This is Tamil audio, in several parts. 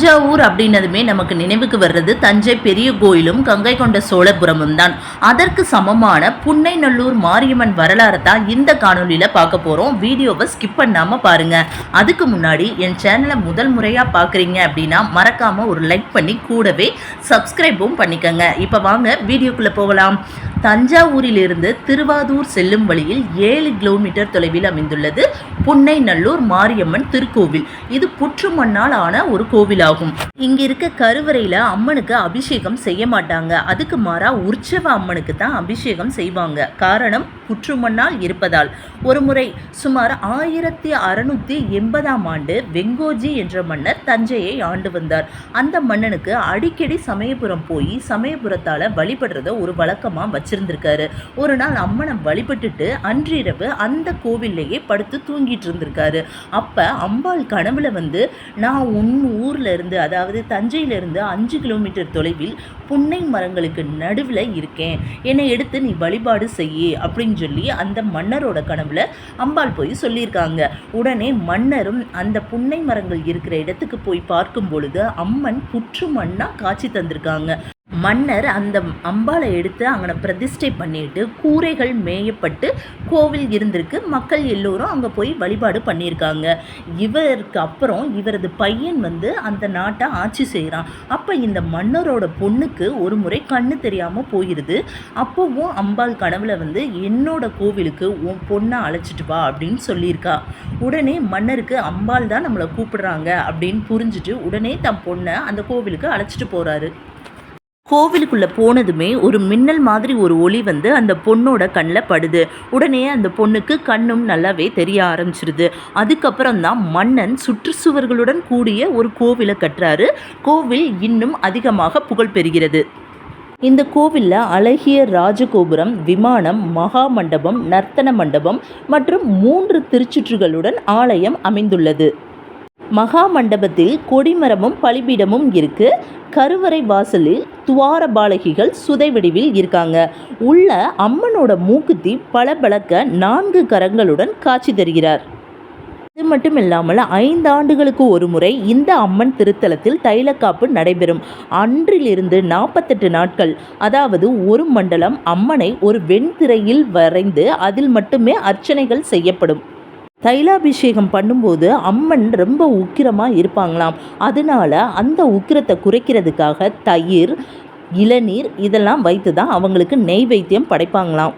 தஞ்சாவூர் அப்படின்னதுமே நமக்கு நினைவுக்கு வர்றது தஞ்சை பெரிய கோயிலும் கங்கை கொண்ட சோழபுரமும் தான். அதற்கு சமமான புன்னைநல்லூர் மாரியம்மன் வரலாறை தான் இந்த காணொலியில் பார்க்க போகிறோம் வீடியோவை ஸ்கிப் பண்ணாமல் பாருங்க. அதுக்கு முன்னாடி என் சேனலை முதல் முறையாக பார்க்குறீங்க அப்படின்னா மறக்காமல் ஒரு லைக் பண்ணி கூடவே சப்ஸ்கிரைபும் பண்ணிக்கோங்க. இப்போ வாங்க வீடியோக்குள்ளே போகலாம். தஞ்சாவூரிலிருந்து திருவாதூர் செல்லும் வழியில் ஏழு கிலோமீட்டர் தொலைவில் அமைந்துள்ளது புன்னைநல்லூர் மாரியம்மன் திருக்கோவில். இது புற்று மண்ணால் ஆன ஒரு கோவிலாகும். இங்க இருக்க கருவறையில அம்மனுக்கு அபிஷேகம் செய்ய மாட்டாங்க. அதுக்கு மாறா உற்சவ அம்மனுக்கு தான் அபிஷேகம் செய்வாங்க. காரணம் புற்று மண்ணால் இருப்பதால். ஒரு முறை சுமார் ஆயிரத்தி அறுநூத்தி எண்பதாம் ஆண்டு வெங்கோஜி என்ற மன்னர் தஞ்சையை ஆண்டு வந்தார். அந்த மன்னனுக்கு அடிக்கடி சமயபுரம் போய் சமயபுரத்தால வழிபடுறத ஒரு வழக்கமா வச்சுருந்துருக்காரு. ஒரு நாள் அம்மனை வழிபட்டுட்டு அன்றிரவு அந்த கோவில்லையே படுத்து தூங்கிட்டு இருந்திருக்காரு. அப்போ அம்பாள் கனவுல வந்து நான் உன் ஊரில் இருந்து அதாவது தஞ்சையிலிருந்து அஞ்சு கிலோமீட்டர் தொலைவில் புன்னை மரங்களுக்கு நடுவில் இருக்கேன். என்னை எடுத்து நீ வழிபாடு செய் அப்படின்னு சொல்லி அந்த மன்னரோட கனவுல அம்பாள் போய் சொல்லியிருக்காங்க. உடனே மன்னரும் அந்த புன்னை மரங்கள் இருக்கிற இடத்துக்கு போய் பார்க்கும் பொழுது அம்மன் புற்று மண்ணாக காட்சி தந்திருக்காங்க. மன்னர் அந்த அம்பாளை எடுத்து அங்கே பிரதிஷ்டை பண்ணிட்டு கூரைகள் மேயப்பட்டு கோவில் இருந்திருக்கு. மக்கள் எல்லோரும் அங்கே போய் வழிபாடு பண்ணியிருக்காங்க. இவருக்கு அப்புறம் இவரது பையன் வந்து அந்த நாட்டை ஆட்சி செய்கிறான் அப்போ இந்த மன்னரோட பொண்ணுக்கு ஒரு முறை கண்ணு தெரியாமல் போயிடுது அப்போவும் அம்பாள் கனவுல வந்து என்னோட கோவிலுக்கு உன் பொண்ணை அழைச்சிட்டு வா அப்படின்னு சொல்லியிருக்கா. உடனே மன்னருக்கு அம்பாள் தான் நம்மளை கூப்பிடுறாங்க அப்படின்னு புரிஞ்சுட்டு உடனே தன் பொண்ணை அந்த கோவிலுக்கு அழைச்சிட்டு போகிறாரு கோவிலுக்குள்ளே போனதுமே ஒரு மின்னல் மாதிரி ஒரு ஒளி வந்து அந்த பொண்ணோட கண்ணில் படுது. உடனே அந்த பொண்ணுக்கு கண்ணும் நல்லாவே தெரிய ஆரம்பிச்சிருது. அதுக்கப்புறம் தான் மன்னன் சுற்றுச்சுவர்களுடன் கூடிய ஒரு கோவிலை கட்டுறாரு. கோவில் இன்னும் அதிகமாக புகழ் பெறுகிறது. இந்த கோவிலில் அழகிய ராஜகோபுரம் விமானம் மகா மண்டபம் நர்த்தன மண்டபம் மற்றும் மூன்று திருச்சுற்றுகளுடன் ஆலயம் அமைந்துள்ளது. மகா மண்டபத்தில் கொடிமரமும் பலிபீடமும் இருக்கு. கருவறை வாசலில் துவார பாலகிகள் சுதை வடிவில் இருக்காங்க. உள்ள அம்மனோட மூக்குத்தி பளபளக்க நான்கு கரங்களுடன் காட்சி தருகிறார். இது மட்டும் இல்லாமல் ஐந்து ஆண்டுகளுக்கு ஒரு முறை இந்த அம்மன் திருத்தலத்தில் தைலக்காப்பு நடைபெறும். அன்றிலிருந்து நாற்பத்தெட்டு நாட்கள் அதாவது ஒரு மண்டலம் அம்மனை ஒரு வெண்திரையில் வரைந்து அதில் மட்டுமே அர்ச்சனைகள் செய்யப்படும். தைலாபிஷேகம் பண்ணும்போது அம்மன் ரொம்ப உக்கிரமாக இருப்பாங்களாம். அதனால அந்த உக்கிரத்தை குறைக்கிறதுக்காக தயிர் இளநீர் இதெல்லாம் வைத்து தான் அவங்களுக்கு நெய் வைத்தியம் படைப்பாங்களாம்.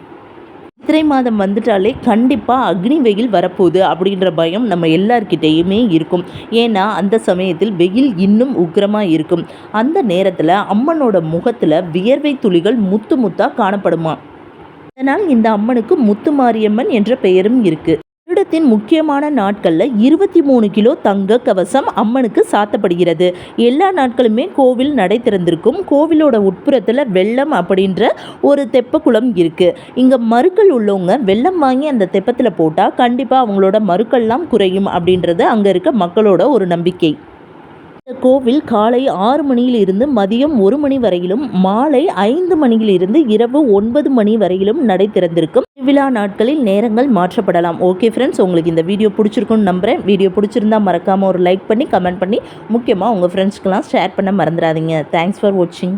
சித்திரை மாதம் வந்துட்டாலே கண்டிப்பாக அக்னி வெயில் வரப்போகுது அப்படின்ற பயம் நம்ம எல்லார்கிட்டேயுமே இருக்கும். ஏன்னா அந்த சமயத்தில் வெயில் இன்னும் உக்கிரமாக இருக்கும். அந்த நேரத்தில் அம்மனோட முகத்தில் வியர்வை துளிகள் முத்து முத்தாக காணப்படுமா. அதனால் இந்த அம்மனுக்கு முத்து மாரியம்மன் என்ற பெயரும் இருக்குது வருடத்தின் முக்கியமான நாட்களில் இருபத்தி மூணு கிலோ தங்க கவசம் அம்மனுக்கு சாத்தப்படுகிறது. எல்லா நாட்களுமே கோவில் நடை திறந்திருக்கும். கோவிலோட உட்புறத்தில் வெள்ளம் அப்படின்ற ஒரு தெப்பக்குளம் இருக்குது இங்கே மறுக்கள் உள்ளவங்க வெள்ளம் வாங்கி அந்த தெப்பத்தில் போட்டால் கண்டிப்பாக அவங்களோட மறுக்கள்லாம் குறையும் அப்படின்றது அங்கே இருக்க மக்களோட ஒரு நம்பிக்கை. இந்த கோவில் காலை ஆறு மணியிலிருந்து மதியம் ஒரு மணி வரையிலும் மாலை ஐந்து மணியிலிருந்து இரவு ஒன்பது மணி வரையிலும் நடை திறந்திருக்கும். திருவிழா நாட்களில் நேரங்கள் மாற்றப்படலாம். ஓகே ஃப்ரெண்ட்ஸ் உங்களுக்கு இந்த வீடியோ பிடிச்சிருக்குன்னு நம்புகிறேன் வீடியோ பிடிச்சிருந்தா மறக்காமல் ஒரு லைக் பண்ணி கமெண்ட் பண்ணி முக்கியமாக உங்கள் ஃப்ரெண்ட்ஸ்க்கெலாம் ஷேர் பண்ண மறந்துடாதீங்க. தேங்க்ஸ் ஃபார் வாட்சிங்